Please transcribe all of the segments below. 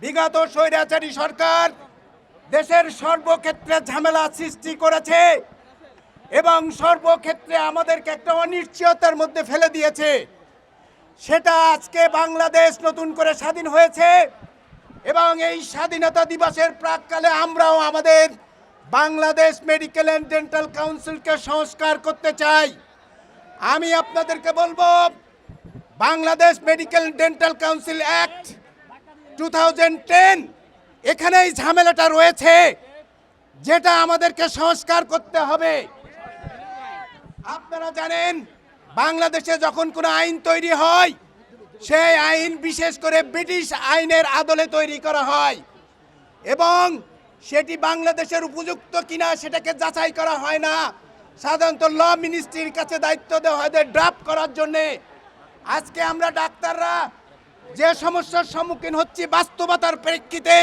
বিগত স্বৈরাচারী সরকার দেশের সর্বক্ষেত্রে ঝামেলা সৃষ্টি করেছে এবং সর্বক্ষেত্রে আমাদেরকে একটা অনিশ্চয়তার মধ্যে ফেলে দিয়েছে। সেটা আজকে বাংলাদেশ নতুন করে স্বাধীন হয়েছে এবং এই স্বাধীনতা দিবসের প্রাককালে আমরাও আমাদের বাংলাদেশ মেডিকেল অ্যান্ড ডেন্টাল কাউন্সিলকে সংস্কার করতে চাই। আমি আপনাদেরকে বলব, Bangladesh medical dental council act two এখানেই ঝামেলাটা রয়েছে, যেটা আমাদেরকে সংস্কার করতে হবে। আপনারা জানেন, বাংলাদেশে যখন কোনো আইন তৈরি হয়, সেই আইন বিশেষ করে ব্রিটিশ আইনের আদলে তৈরি করা হয়। এবং সেটি বাংলাদেশের উপযুক্ত কিনা সেটাকে যাচাই করা হয় না। সাধারণত ল মিনিস্ট্রির কাছে দায়িত্ব দেওয়া হয় ড্রাফট করার জন্যে। আজকে আমরা ডাক্তাররা যে সমস্যার সম্মুখীন হচ্ছি বাস্তবতার প্রেক্ষিতে,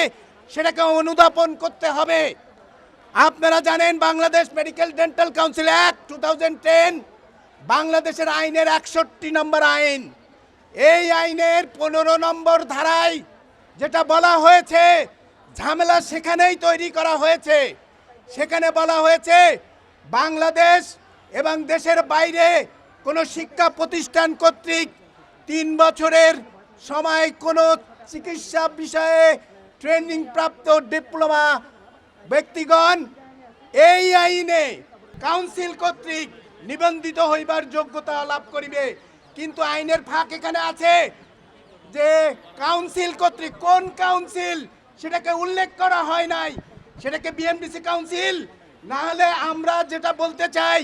সেটাকে অনুধাবন করতে হবে। আপনারা জানেন Bangladesh medical dental council act two বাংলাদেশের আইনের একষট্টি নম্বর আইন। এই আইনের পনেরো নম্বর ধারায় যেটা বলা হয়েছে, ঝামেলা সেখানেই তৈরি করা হয়েছে। সেখানে বলা হয়েছে, বাংলাদেশ এবং দেশের বাইরে কোনো শিক্ষা প্রতিষ্ঠান কর্তৃক তিন বছরের সময় কোনো চিকিৎসা বিষয়ে ট্রেনিং প্রাপ্ত ডিপ্লোমা ব্যক্তিগণ, এই আইনে কাউন্সিল কর্তৃক নিবন্ধিত হইবার যোগ্যতা লাভ করিবে। কিন্তু আইনের ফাঁক এখানে আছে যে কাউন্সিল কর্তৃক কোন কাউন্সিল সেটাকে উল্লেখ করা হয় নাই। সেটাকে বিএমডিসি কাউন্সিল। না হলে আমরা যেটা বলতে চাই,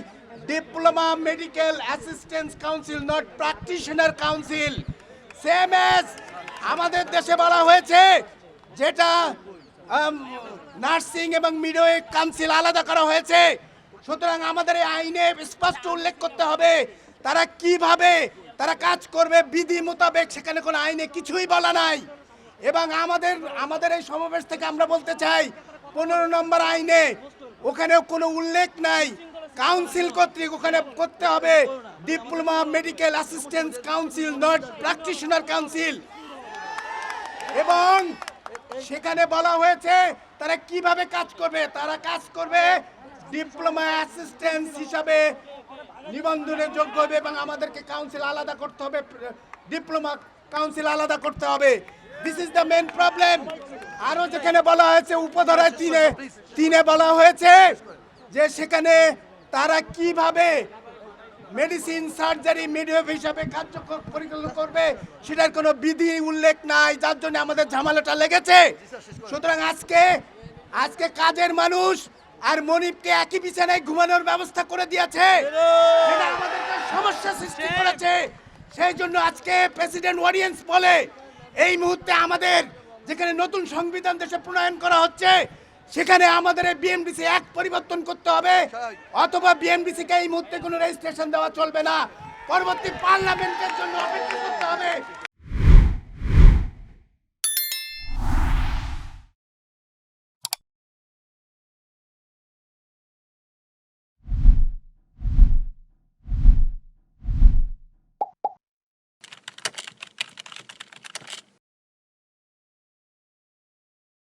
diploma medical assistance council, not practitioner council. Same আমাদের দেশে বলা হয়েছে, যেটা নার্সিং এবং মিডওয়ে কাউন্সিল আলাদা করা হয়েছে। সুতরাং আমাদের এই আইনে স্পষ্ট উল্লেখ করতে হবে, তারা কীভাবে, তারা কাজ করবে বিধি মোতাবেক সেখানে কোনো আইনে কিছুই বলা নাই। এবং আমাদের আমাদের এই সমাবেশ থেকে আমরা বলতে চাই, পনেরো নম্বর আইনে ওখানেও কোনো উল্লেখ নাই। কাউন্সিল কর্তৃক ওখানে করতে হবে। Diploma, medical assistance council not practitioner council. এবং সেখানে বলা হয়েছে, তারা কীভাবে কাজ করবে? তারা কাজ করবে ডিপ্লোমা অ্যাসিস্ট্যান্স হিসাবে নিবন্ধনের যোগ্য হবে এবং আমাদেরকে কাউন্সিল আলাদা করতে হবে, ডিপ্লোমা কাউন্সিল আলাদা করতে হবে। This is the main problem আরও যেখানে বলা হয়েছে, উপধারায় তিনে তিনে বলা হয়েছে যে সেখানে তারা কীভাবে মেডিসিন সার্জারি মিডওয়েভ হিসাবে কার্য পরিচালনা করবে, সেটার কোনো বিধি উল্লেখ নাই, যার জন্য আমাদের ঝামেলাটা লেগেছে। সুতরাং আজকে আজকে কাজের মানুষ আর মনিবকে একই বিছানায় ঘুমানোর ব্যবস্থা করে দিয়েছে। সমস্যা সৃষ্টি করেছে। সেই জন্য আজকে প্রেসিডেন্ট অডিয়েন্স বলে, এই মুহূর্তে আমাদের যেখানে নতুন সংবিধান দেশে প্রণয়ন করা হচ্ছে সেখানে আমাদের এই বিএমডিসি এক পরিবর্তন করতে হবে। অথবা বিএনবিসি কে এই মুহূর্তে কোনো রেজিস্ট্রেশন দেওয়া চলবে না। পরবর্তী পার্লামেন্টের জন্য অপেক্ষা করতে হবে।